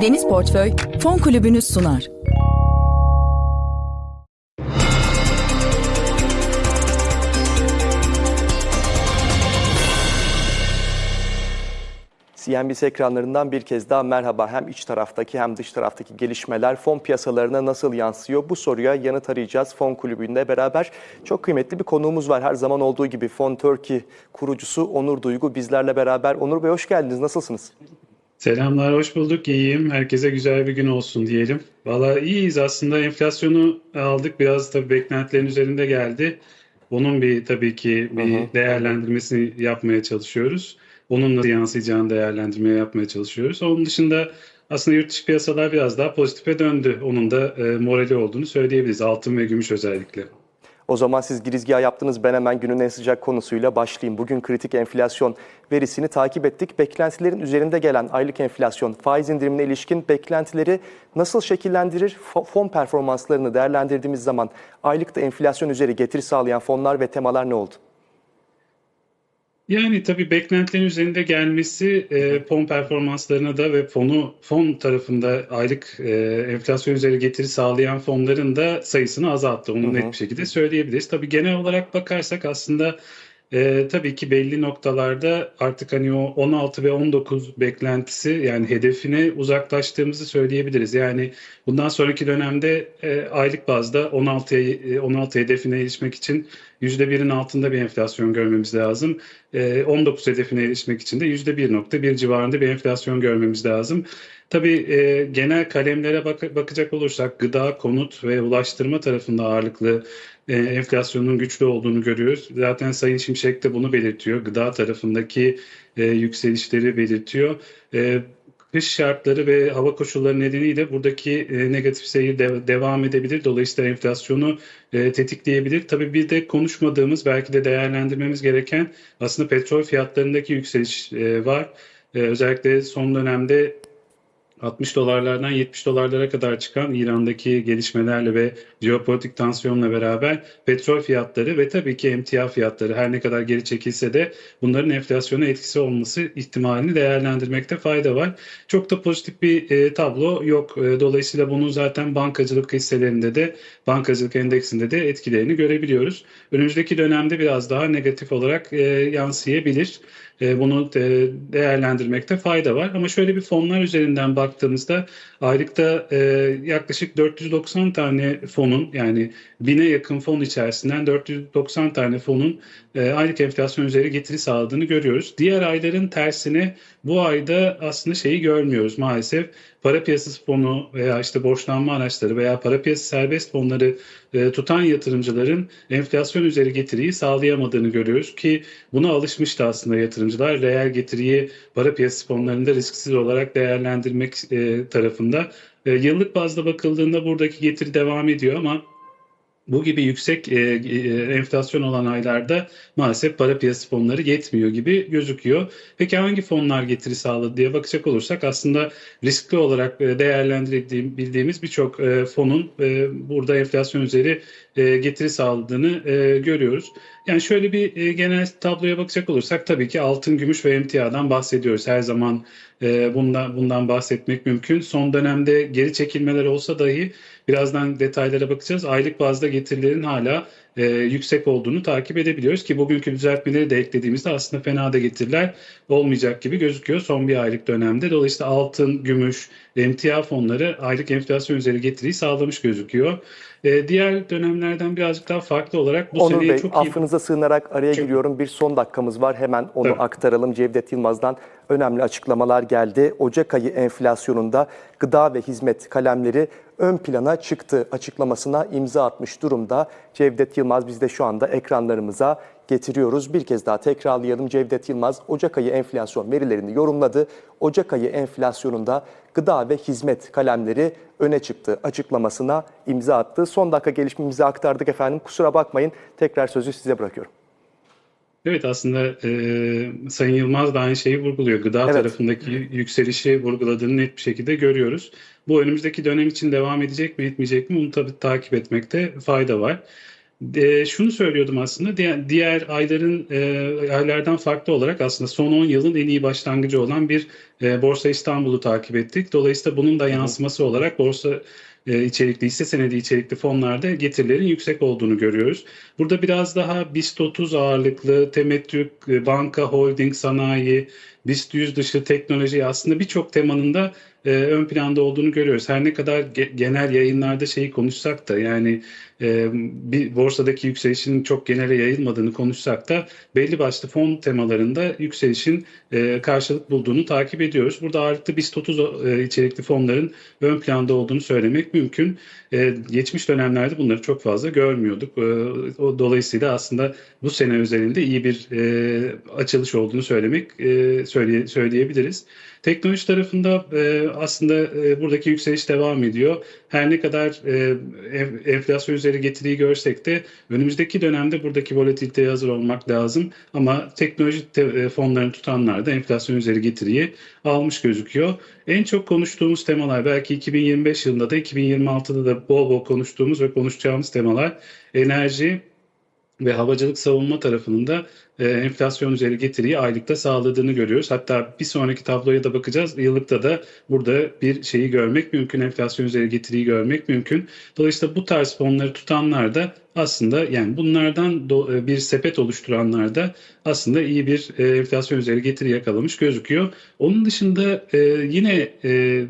Deniz Portföy Fon Kulübü'nü sunar. CNBC ekranlarından bir kez daha merhaba. Hem iç taraftaki hem dış taraftaki gelişmeler fon piyasalarına nasıl yansıyor? Bu soruya yanıt arayacağız fon kulübünde beraber. Çok kıymetli bir konuğumuz var. Her zaman olduğu gibi Fon Turkey kurucusu Onur Duygu bizlerle beraber. Onur Bey hoş geldiniz. Nasılsınız? Selamlar, hoş bulduk. İyiyim. Herkese güzel bir gün olsun diyelim. Valla iyiyiz aslında. Enflasyonu aldık. Biraz tabii beklentilerin üzerinde geldi. Onun bir tabii ki bir hı. değerlendirmesini yapmaya çalışıyoruz. Onun nasıl yansıyacağını değerlendirmeye yapmaya çalışıyoruz. Onun dışında aslında yurt dışı piyasalar biraz daha pozitife döndü. Onun da e, morali olduğunu söyleyebiliriz. Altın ve gümüş özellikle. O zaman siz girizgah yaptınız. Ben hemen günün en sıcak konusuyla başlayayım. Bugün kritik enflasyon verisini takip ettik. Beklentilerin üzerinde gelen aylık enflasyon faiz indirimine ilişkin beklentileri nasıl şekillendirir? Fon performanslarını değerlendirdiğimiz zaman aylıkta enflasyon üzeri getiri sağlayan fonlar ve temalar ne oldu? Yani tabii beklentilerin üzerinde gelmesi e, fon performanslarına da ve fonu fon tarafında aylık e, enflasyon üzeri getiri sağlayan fonların da sayısını azalttı. Onu net bir şekilde söyleyebiliriz. Tabii genel olarak bakarsak aslında e, tabii ki belli noktalarda artık hani o 16 ve 19 beklentisi yani hedefine uzaklaştığımızı söyleyebiliriz. Yani bundan sonraki dönemde e, aylık bazda 16 16 hedefine erişmek için %1'in altında bir enflasyon görmemiz lazım. E, 19 hedefine erişmek için de %1.1 civarında bir enflasyon görmemiz lazım. Tabii e, genel kalemlere bak bakacak olursak gıda, konut ve ulaştırma tarafında ağırlıklı e, enflasyonun güçlü olduğunu görüyoruz. Zaten Sayın Şimşek de bunu belirtiyor. Gıda tarafındaki e, yükselişleri belirtiyor. E, kış şartları ve hava koşulları nedeniyle buradaki e, negatif seyir de, devam edebilir. Dolayısıyla enflasyonu e, tetikleyebilir. Tabii bir de konuşmadığımız belki de değerlendirmemiz gereken aslında petrol fiyatlarındaki yükseliş e, var. E, özellikle son dönemde 60 dolarlardan 70 dolarlara kadar çıkan İran'daki gelişmelerle ve jeopolitik tansiyonla beraber petrol fiyatları ve tabii ki emtia fiyatları her ne kadar geri çekilse de bunların enflasyona etkisi olması ihtimalini değerlendirmekte fayda var. Çok da pozitif bir e, tablo yok. E, dolayısıyla bunun zaten bankacılık hisselerinde de bankacılık endeksinde de etkilerini görebiliyoruz. Önümüzdeki dönemde biraz daha negatif olarak e, yansıyabilir. E, bunu değerlendirmekte fayda var. Ama şöyle bir fonlar üzerinden baktığımızda aylıkta e, yaklaşık 490 tane fonun yani bine yakın fon içerisinden 490 tane fonun e, aylık enflasyon üzeri getiri sağladığını görüyoruz. Diğer ayların tersine bu ayda aslında şeyi görmüyoruz maalesef. Para piyasası fonu veya işte borçlanma araçları veya para piyasası serbest fonları e, tutan yatırımcıların enflasyon üzeri getiriyi sağlayamadığını görüyoruz ki buna alışmıştı aslında yatırımcılar. Reel getiriyi para piyasası fonlarında risksiz olarak değerlendirmek e, tarafında. E, yıllık bazda bakıldığında buradaki getiri devam ediyor ama bu gibi yüksek e, e, enflasyon olan aylarda maalesef para piyasası fonları yetmiyor gibi gözüküyor. Peki hangi fonlar getiri sağladı diye bakacak olursak aslında riskli olarak e, değerlendirebildiğimiz birçok e, fonun e, burada enflasyon üzeri e, getiri sağladığını e, görüyoruz. Yani şöyle bir e, genel tabloya bakacak olursak tabii ki altın, gümüş ve emtiadan bahsediyoruz. Her zaman e, bundan, bundan bahsetmek mümkün. Son dönemde geri çekilmeler olsa dahi birazdan detaylara bakacağız. Aylık bazda getirilerin hala e, yüksek olduğunu takip edebiliyoruz ki bugünkü düzeltmeleri de eklediğimizde aslında fena da getiriler olmayacak gibi gözüküyor son bir aylık dönemde. Dolayısıyla altın, gümüş, emtia fonları aylık enflasyon üzeri getiriyi sağlamış gözüküyor. E, diğer dönemlerden birazcık daha farklı olarak bu Onur seneyi Bey, çok iyi... affınıza sığınarak araya Çok- giriyorum. Bir son dakikamız var. Hemen onu Tabii. aktaralım. Cevdet Yılmaz'dan önemli açıklamalar geldi. Ocak ayı enflasyonunda gıda ve hizmet kalemleri ön plana çıktı açıklamasına imza atmış durumda. Cevdet Yılmaz biz de şu anda ekranlarımıza getiriyoruz. Bir kez daha tekrarlayalım. Cevdet Yılmaz Ocak ayı enflasyon verilerini yorumladı. Ocak ayı enflasyonunda gıda ve hizmet kalemleri öne çıktı açıklamasına imza attı. Son dakika gelişmemizi aktardık efendim. Kusura bakmayın. Tekrar sözü size bırakıyorum. Evet aslında e, Sayın Yılmaz da aynı şeyi vurguluyor. Gıda Evet. tarafındaki yükselişi vurguladığını net bir şekilde görüyoruz. Bu önümüzdeki dönem için devam edecek mi etmeyecek mi bunu tabii takip etmekte fayda var. E, şunu söylüyordum aslında diğer, diğer ayların e, aylardan farklı olarak aslında son 10 yılın en iyi başlangıcı olan bir e, Borsa İstanbul'u takip ettik. Dolayısıyla bunun da yansıması olarak borsa e, içerikli hisse senedi içerikli fonlarda getirilerin yüksek olduğunu görüyoruz. Burada biraz daha BIST 30 ağırlıklı temettü, e, banka, holding, sanayi, BIST 100 dışı teknoloji aslında birçok temanın da e, ön planda olduğunu görüyoruz. Her ne kadar ge- genel yayınlarda şeyi konuşsak da yani e, bir borsadaki yükselişin çok genele yayılmadığını konuşsak da belli başlı fon temalarında yükselişin e, karşılık bulduğunu takip ediyoruz. Burada ağırlıklı BIST 30 e, içerikli fonların ön planda olduğunu söylemek mümkün. E, geçmiş dönemlerde bunları çok fazla görmüyorduk. E, o dolayısıyla aslında bu sene özelinde iyi bir e, açılış olduğunu söylemek e, söyleye, söyleyebiliriz. Teknoloji tarafında e, aslında e, buradaki yükseliş devam ediyor. Her ne kadar e, enflasyon üzeri getiriyi görsek de önümüzdeki dönemde buradaki volatiliteye hazır olmak lazım. Ama teknoloji te, e, fonlarını tutanlar da enflasyon üzeri getiriyi almış gözüküyor. En çok konuştuğumuz temalar belki 2025 yılında da 2026'da da bol bol konuştuğumuz ve konuşacağımız temalar enerji, ve havacılık savunma tarafının da e, enflasyon üzeri getiriyi aylıkta sağladığını görüyoruz. Hatta bir sonraki tabloya da bakacağız. Yıllıkta da burada bir şeyi görmek mümkün. Enflasyon üzeri getiriyi görmek mümkün. Dolayısıyla bu tarz fonları tutanlar da aslında yani bunlardan do, e, bir sepet oluşturanlar da aslında iyi bir e, enflasyon üzeri getiri yakalamış gözüküyor. Onun dışında e, yine e,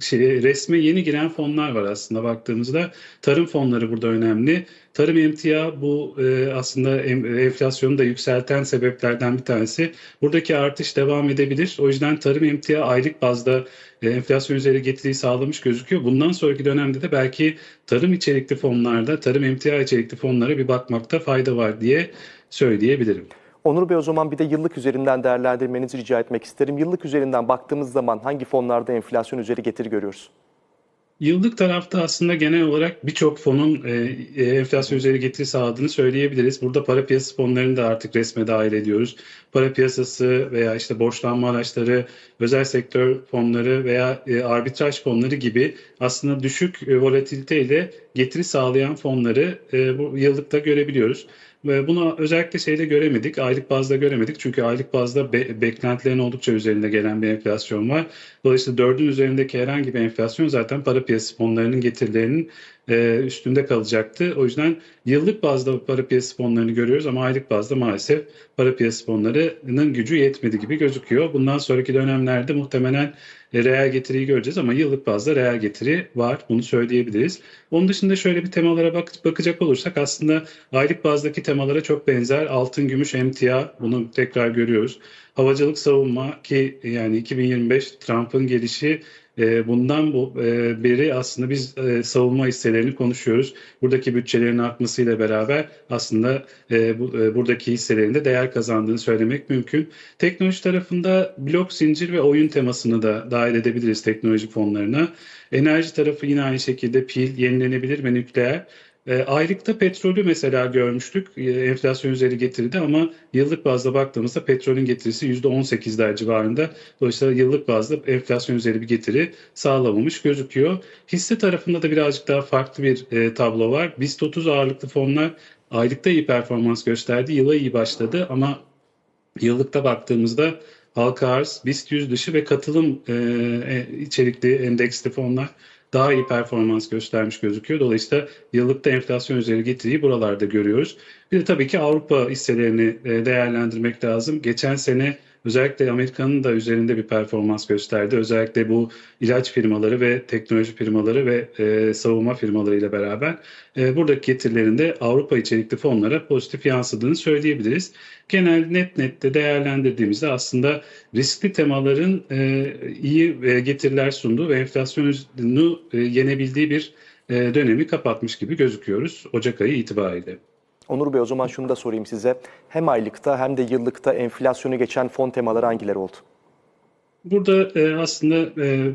şey, resme yeni giren fonlar var aslında baktığımızda. Tarım fonları burada önemli. Tarım emtia bu e, aslında enflasyonu da yükselten sebeplerden bir tanesi. Buradaki artış devam edebilir. O yüzden tarım emtia aylık bazda e, enflasyon üzeri getiriyi sağlamış gözüküyor. Bundan sonraki dönemde de belki tarım içerikli fonlarda, tarım emtia içerikli fonlara bir bakmakta fayda var diye söyleyebilirim. Onur Bey o zaman bir de yıllık üzerinden değerlendirmenizi rica etmek isterim. Yıllık üzerinden baktığımız zaman hangi fonlarda enflasyon üzeri getiri görüyoruz? Yıllık tarafta aslında genel olarak birçok fonun e, e, enflasyon üzeri getiri sağladığını söyleyebiliriz. Burada para piyasası fonlarını da artık resme dahil ediyoruz. Para piyasası veya işte borçlanma araçları, özel sektör fonları veya e, arbitraj fonları gibi aslında düşük e, volatilite getiri sağlayan fonları e, bu yıllıkta görebiliyoruz. Ve bunu özellikle şeyde göremedik, aylık bazda göremedik. Çünkü aylık bazda be, beklentilerin oldukça üzerinde gelen bir enflasyon var. Dolayısıyla dördün üzerindeki herhangi bir enflasyon zaten para piyasası fonlarının getirilerinin e, üstünde kalacaktı. O yüzden yıllık bazda para piyasası fonlarını görüyoruz ama aylık bazda maalesef para piyasası fonlarının gücü yetmedi gibi gözüküyor. Bundan sonraki dönemlerde muhtemelen e, reel getiriyi göreceğiz ama yıllık bazda reel getiri var. Bunu söyleyebiliriz. Onun dışında şöyle bir temalara bak bakacak olursak aslında aylık bazdaki temalara çok benzer. Altın, gümüş, emtia bunu tekrar görüyoruz. Havacılık savunma ki yani 2025 Trump'ın gelişi e, bundan bu e, beri aslında biz e, savunma hisselerini konuşuyoruz. Buradaki bütçelerin artmasıyla beraber aslında buradaki hisselerin de değer kazandığını söylemek mümkün. Teknoloji tarafında blok zincir ve oyun temasını da dahil edebiliriz teknoloji fonlarına. Enerji tarafı yine aynı şekilde pil, yenilenebilir ve nükleer. E, aylıkta petrolü mesela görmüştük e, enflasyon üzeri getirdi ama yıllık bazda baktığımızda petrolün getirisi %18'ler civarında. Dolayısıyla yıllık bazda enflasyon üzeri bir getiri sağlamamış gözüküyor. Hisse tarafında da birazcık daha farklı bir e, tablo var. BIST 30 ağırlıklı fonlar aylıkta iyi performans gösterdi. Yıla iyi başladı ama yıllıkta baktığımızda halka arz, BIST 100 dışı ve katılım e içerikli endeksli fonlar daha iyi performans göstermiş gözüküyor. Dolayısıyla yıllıkta enflasyon üzeri getiriyi buralarda görüyoruz. Bir de tabii ki Avrupa hisselerini e, değerlendirmek lazım. Geçen sene özellikle Amerika'nın da üzerinde bir performans gösterdi. Özellikle bu ilaç firmaları ve teknoloji firmaları ve e, savunma firmaları ile beraber e, buradaki getirilerinde Avrupa içerikli fonlara pozitif yansıdığını söyleyebiliriz. Genel net nette değerlendirdiğimizde aslında riskli temaların e, iyi e, getiriler sunduğu ve enflasyonu e, yenebildiği bir e, dönemi kapatmış gibi gözüküyoruz Ocak ayı itibariyle. Onur Bey o zaman şunu da sorayım size. Hem aylıkta hem de yıllıkta enflasyonu geçen fon temaları hangileri oldu? Burada e, aslında e,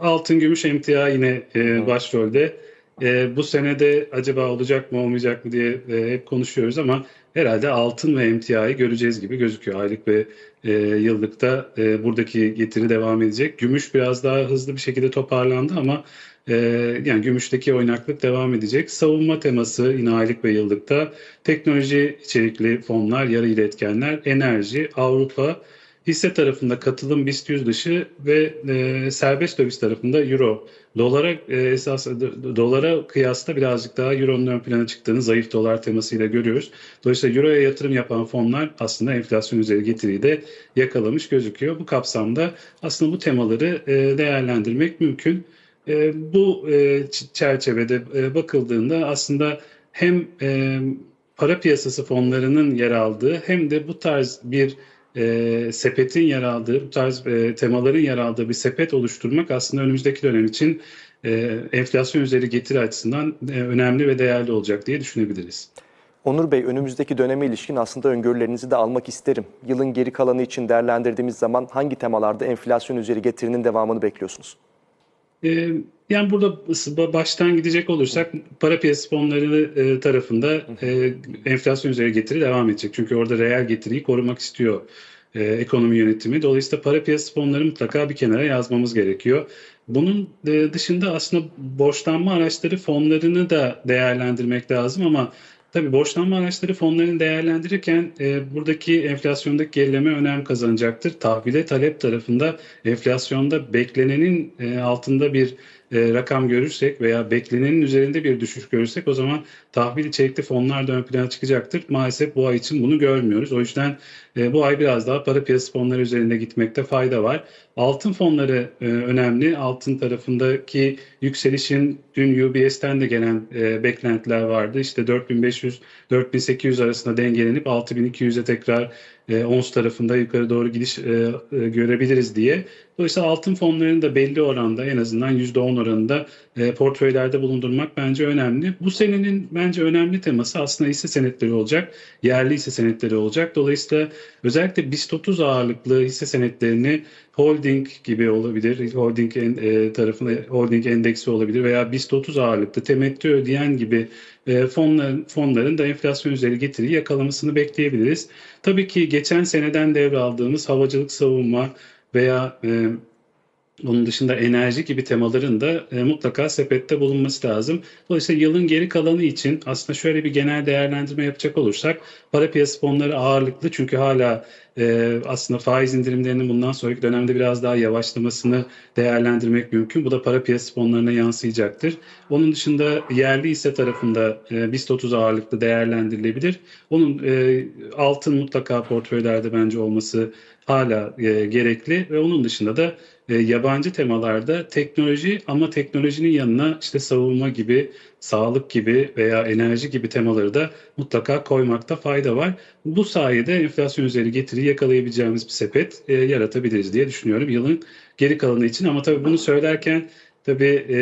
altın, gümüş, emtia yine e, başrolde. E, bu senede acaba olacak mı olmayacak mı diye e, hep konuşuyoruz ama herhalde altın ve emtiayı göreceğiz gibi gözüküyor. Aylık ve e, yıllıkta e, buradaki getiri devam edecek. Gümüş biraz daha hızlı bir şekilde toparlandı ama e, yani gümüşteki oynaklık devam edecek. Savunma teması yine aylık ve yıllıkta. Teknoloji içerikli fonlar, yarı iletkenler, enerji, Avrupa, hisse tarafında katılım BIST 100 dışı ve e, serbest döviz tarafında Euro. Dolara e, esas dolara kıyasla birazcık daha Euro'nun ön plana çıktığını zayıf dolar temasıyla görüyoruz. Dolayısıyla Euro'ya yatırım yapan fonlar aslında enflasyon üzeri getiriyi de yakalamış gözüküyor. Bu kapsamda aslında bu temaları e, değerlendirmek mümkün. E, bu e, çerçevede e, bakıldığında aslında hem e, para piyasası fonlarının yer aldığı hem de bu tarz bir e, sepetin yer aldığı, bu tarz e, temaların yer aldığı bir sepet oluşturmak aslında önümüzdeki dönem için e, enflasyon üzeri getiri açısından e, önemli ve değerli olacak diye düşünebiliriz. Onur Bey, önümüzdeki döneme ilişkin aslında öngörülerinizi de almak isterim. Yılın geri kalanı için değerlendirdiğimiz zaman hangi temalarda enflasyon üzeri getirinin devamını bekliyorsunuz? Ee, yani burada baştan gidecek olursak para piyasası fonları e, tarafında e, enflasyon üzeri getiri devam edecek. Çünkü orada reel getiriyi korumak istiyor e, ekonomi yönetimi. Dolayısıyla para piyasası fonları mutlaka bir kenara yazmamız gerekiyor. Bunun dışında aslında borçlanma araçları fonlarını da değerlendirmek lazım ama Tabii borçlanma araçları fonlarını değerlendirirken e, buradaki enflasyondaki gerileme önem kazanacaktır. Tahvile talep tarafında enflasyonda beklenenin e, altında bir e, rakam görürsek veya beklenenin üzerinde bir düşüş görürsek o zaman tahvil içerikli fonlar da ön plana çıkacaktır. Maalesef bu ay için bunu görmüyoruz. O yüzden e, bu ay biraz daha para piyasası fonları üzerinde gitmekte fayda var. Altın fonları e, önemli. Altın tarafındaki yükselişin dün UBS'ten de gelen e, beklentiler vardı. İşte 4500-4800 arasında dengelenip 6200'e tekrar e, ons tarafında yukarı doğru gidiş e, e, görebiliriz diye. Dolayısıyla altın fonlarını da belli oranda en azından %10 oranında e, portföylerde bulundurmak bence önemli. Bu senenin bence önemli teması aslında hisse senetleri olacak. Yerli hisse senetleri olacak. Dolayısıyla özellikle BIST 30 ağırlıklı hisse senetlerini holding gibi olabilir. Holding e, tarafında holding endeksi olabilir veya BIST 30 ağırlıklı temettü ödeyen gibi e, fonların, fonların da enflasyon üzeri getiri yakalamasını bekleyebiliriz. Tabii ki geçen seneden devraldığımız havacılık savunma veya e, onun dışında enerji gibi temaların da e, mutlaka sepette bulunması lazım. Dolayısıyla yılın geri kalanı için aslında şöyle bir genel değerlendirme yapacak olursak para piyasası fonları ağırlıklı çünkü hala e, aslında faiz indirimlerinin bundan sonraki dönemde biraz daha yavaşlamasını değerlendirmek mümkün. Bu da para piyasası fonlarına yansıyacaktır. Onun dışında yerli ise tarafında e, BIST 30 ağırlıklı değerlendirilebilir. Onun e, altın mutlaka portföylerde bence olması hala e, gerekli ve onun dışında da e, yabancı temalarda teknoloji ama teknolojinin yanına işte savunma gibi, sağlık gibi veya enerji gibi temaları da mutlaka koymakta fayda var. Bu sayede enflasyon üzeri getiri yakalayabileceğimiz bir sepet e, yaratabiliriz diye düşünüyorum yılın geri kalanı için. Ama tabii bunu söylerken Tabii e,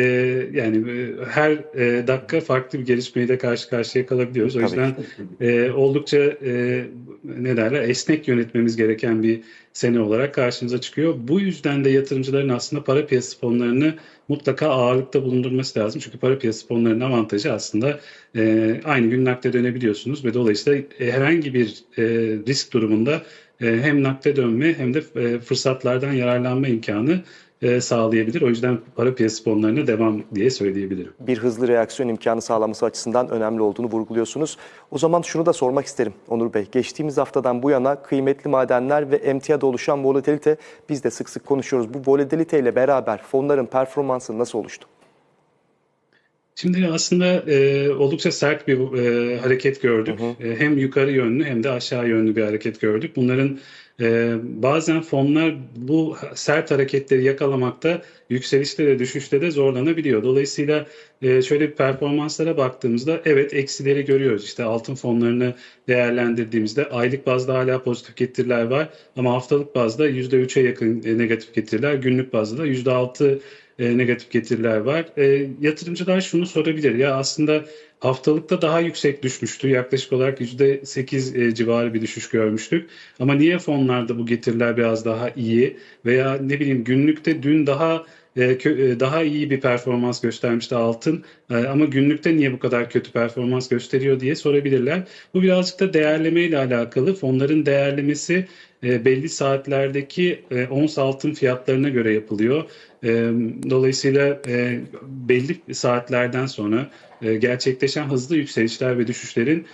yani e, her e, dakika farklı bir gelişmeyle karşı karşıya kalabiliyoruz. O Tabii. yüzden e, oldukça e, ne derler esnek yönetmemiz gereken bir sene olarak karşımıza çıkıyor. Bu yüzden de yatırımcıların aslında para piyasası fonlarını mutlaka ağırlıkta bulundurması lazım. Çünkü para piyasası fonlarının avantajı aslında e, aynı gün nakde dönebiliyorsunuz ve dolayısıyla e, herhangi bir e, risk durumunda e, hem nakde dönme hem de fırsatlardan yararlanma imkanı e, sağlayabilir. O yüzden para piyasası fonlarına devam diye söyleyebilirim. Bir hızlı reaksiyon imkanı sağlaması açısından önemli olduğunu vurguluyorsunuz. O zaman şunu da sormak isterim Onur Bey. Geçtiğimiz haftadan bu yana kıymetli madenler ve emtiada oluşan volatilite biz de sık sık konuşuyoruz. Bu volatilite ile beraber fonların performansı nasıl oluştu? Şimdi aslında e, oldukça sert bir e, hareket gördük. Hı hı. E, hem yukarı yönlü hem de aşağı yönlü bir hareket gördük. Bunların ee, bazen fonlar bu sert hareketleri yakalamakta yükselişte de düşüşte de zorlanabiliyor. Dolayısıyla e, şöyle performanslara baktığımızda evet eksileri görüyoruz. İşte altın fonlarını değerlendirdiğimizde aylık bazda hala pozitif getiriler var ama haftalık bazda %3'e yakın negatif getiriler, günlük bazda da %6 e, negatif getiriler var. E, yatırımcılar şunu sorabilir ya aslında haftalıkta daha yüksek düşmüştü. Yaklaşık olarak %8 e, civarı bir düşüş görmüştük. Ama niye fonlarda bu getiriler biraz daha iyi veya ne bileyim günlükte dün daha daha iyi bir performans göstermişti altın E, ama günlükte niye bu kadar kötü performans gösteriyor diye sorabilirler. Bu birazcık da değerleme ile alakalı. Fonların değerlemesi e, belli saatlerdeki e, ons altın fiyatlarına göre yapılıyor. E, dolayısıyla e, belli saatlerden sonra e, gerçekleşen hızlı yükselişler ve düşüşlerin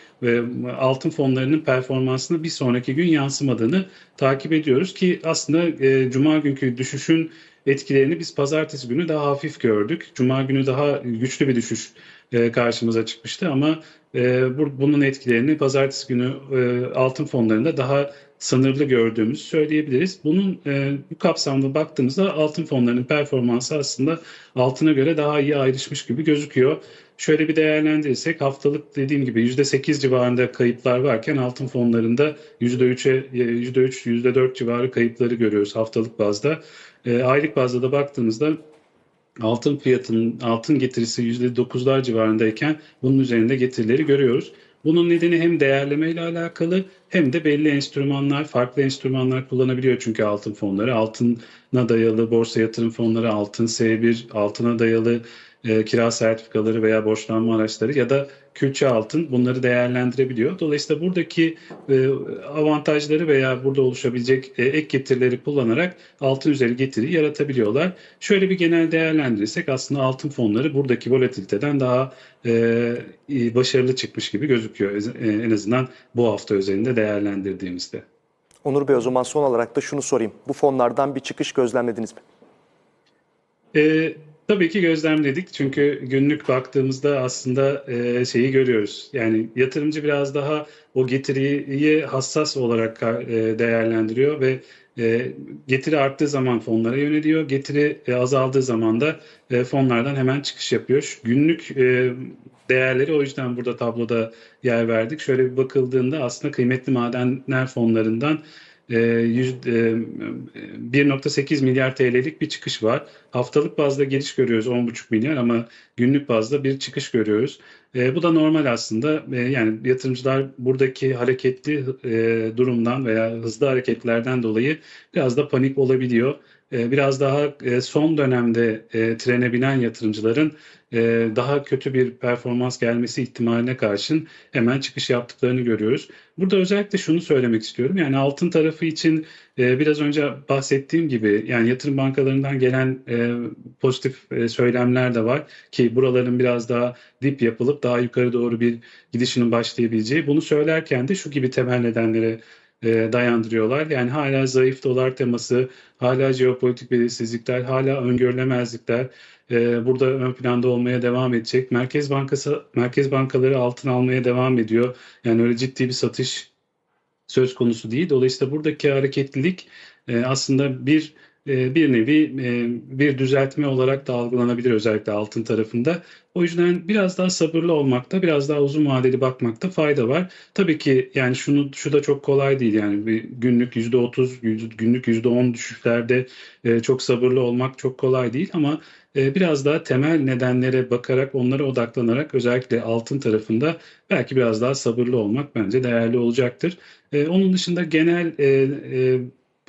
altın fonlarının performansına bir sonraki gün yansımadığını takip ediyoruz ki aslında e, cuma günkü düşüşün etkilerini biz pazartesi günü daha hafif gördük. Cuma günü daha güçlü bir düşüş e, karşımıza çıkmıştı ama e, bu, bunun etkilerini pazartesi günü e, altın fonlarında daha sınırlı gördüğümüzü söyleyebiliriz. Bunun bu kapsamda baktığımızda altın fonlarının performansı aslında altına göre daha iyi ayrışmış gibi gözüküyor. Şöyle bir değerlendirirsek haftalık dediğim gibi %8 civarında kayıplar varken altın fonlarında %3'e %3 %4 civarı kayıpları görüyoruz haftalık bazda. E, aylık bazda da baktığımızda altın fiyatının altın getirisi %9'lar civarındayken bunun üzerinde getirileri görüyoruz. Bunun nedeni hem değerleme ile alakalı hem de belli enstrümanlar, farklı enstrümanlar kullanabiliyor çünkü altın fonları. Altına dayalı borsa yatırım fonları, altın S1, altına dayalı e, kira sertifikaları veya borçlanma araçları ya da külçe altın bunları değerlendirebiliyor. Dolayısıyla buradaki e, avantajları veya burada oluşabilecek e, ek getirileri kullanarak altın üzeri getiri yaratabiliyorlar. Şöyle bir genel değerlendirirsek aslında altın fonları buradaki volatiliteden daha e, başarılı çıkmış gibi gözüküyor. E, en azından bu hafta özelinde değerlendirdiğimizde. Onur Bey o zaman son olarak da şunu sorayım. Bu fonlardan bir çıkış gözlemlediniz mi? E, tabii ki gözlemledik çünkü günlük baktığımızda aslında e, şeyi görüyoruz. Yani yatırımcı biraz daha o getiriyi hassas olarak e, değerlendiriyor ve e, getiri arttığı zaman fonlara yöneliyor. Getiri azaldığı zaman da fonlardan hemen çıkış yapıyor. Günlük değerleri o yüzden burada tabloda yer verdik. Şöyle bir bakıldığında aslında kıymetli madenler fonlarından 1.8 milyar TL'lik bir çıkış var. Haftalık bazda geliş görüyoruz 10.5 milyar ama günlük bazda bir çıkış görüyoruz. E, bu da normal aslında. E, yani yatırımcılar buradaki hareketli e, durumdan veya hızlı hareketlerden dolayı biraz da panik olabiliyor. E, biraz daha e, son dönemde e, trene binen yatırımcıların e, daha kötü bir performans gelmesi ihtimaline karşın hemen çıkış yaptıklarını görüyoruz. Burada özellikle şunu söylemek istiyorum. Yani altın tarafı için biraz önce bahsettiğim gibi yani yatırım bankalarından gelen pozitif söylemler de var ki buraların biraz daha dip yapılıp daha yukarı doğru bir gidişinin başlayabileceği. Bunu söylerken de şu gibi temel nedenlere e, dayandırıyorlar. Yani hala zayıf dolar teması, hala jeopolitik belirsizlikler, hala öngörülemezlikler e, burada ön planda olmaya devam edecek. Merkez Bankası, merkez bankaları altın almaya devam ediyor. Yani öyle ciddi bir satış söz konusu değil. Dolayısıyla buradaki hareketlilik e, aslında bir bir nevi e, bir düzeltme olarak da algılanabilir özellikle altın tarafında. O yüzden biraz daha sabırlı olmakta, biraz daha uzun vadeli bakmakta fayda var. Tabii ki yani şunu şu da çok kolay değil yani bir günlük %30, yüz- günlük %10 düşüşlerde e, çok sabırlı olmak çok kolay değil ama e, biraz daha temel nedenlere bakarak, onlara odaklanarak özellikle altın tarafında belki biraz daha sabırlı olmak bence değerli olacaktır. E, onun dışında genel e, e,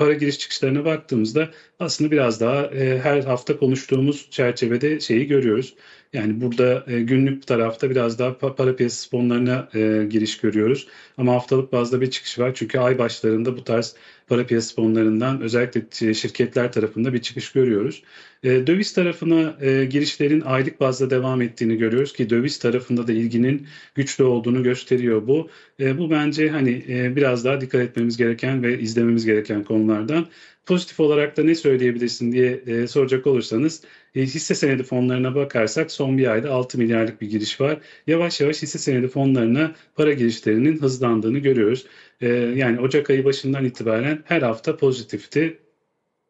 para giriş çıkışlarına baktığımızda aslında biraz daha e, her hafta konuştuğumuz çerçevede şeyi görüyoruz. Yani burada e, günlük tarafta biraz daha pa- para piyasası fonlarına e, giriş görüyoruz. Ama haftalık bazda bir çıkış var. Çünkü ay başlarında bu tarz para piyasası fonlarından özellikle t- şirketler tarafında bir çıkış görüyoruz. E, döviz tarafına e, girişlerin aylık bazda devam ettiğini görüyoruz ki döviz tarafında da ilginin güçlü olduğunu gösteriyor bu. E, bu bence hani e, biraz daha dikkat etmemiz gereken ve izlememiz gereken konulardan. Pozitif olarak da ne söyleyebilirsin diye e, soracak olursanız e, hisse senedi fonlarına bakarsak son bir ayda 6 milyarlık bir giriş var. Yavaş yavaş hisse senedi fonlarına para girişlerinin hızlandığını görüyoruz. E, yani Ocak ayı başından itibaren her hafta pozitifti.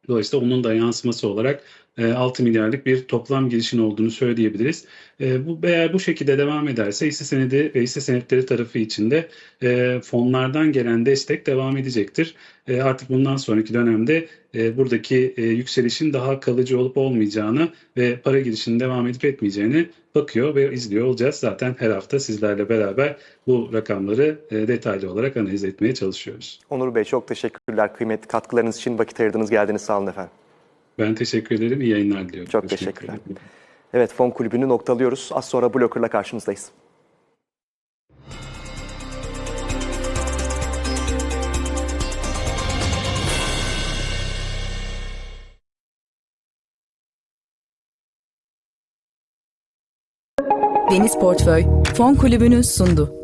Dolayısıyla onun da yansıması olarak e, 6 milyarlık bir toplam girişin olduğunu söyleyebiliriz. E, bu eğer bu şekilde devam ederse hisse senedi ve hisse senetleri tarafı içinde e, fonlardan gelen destek devam edecektir. E, artık bundan sonraki dönemde e, buradaki e, yükselişin daha kalıcı olup olmayacağını ve para girişinin devam edip etmeyeceğini bakıyor ve izliyor olacağız. Zaten her hafta sizlerle beraber bu rakamları e, detaylı olarak analiz etmeye çalışıyoruz. Onur Bey çok teşekkürler kıymetli katkılarınız için vakit ayırdınız geldiniz sağ olun efendim. Ben teşekkür ederim. İyi yayınlar diliyorum. Çok Görüşmek teşekkürler. Evet fon kulübünü noktalıyoruz. Az sonra Blocker'la karşınızdayız. Deniz Portföy Fon Kulübü'nü sundu.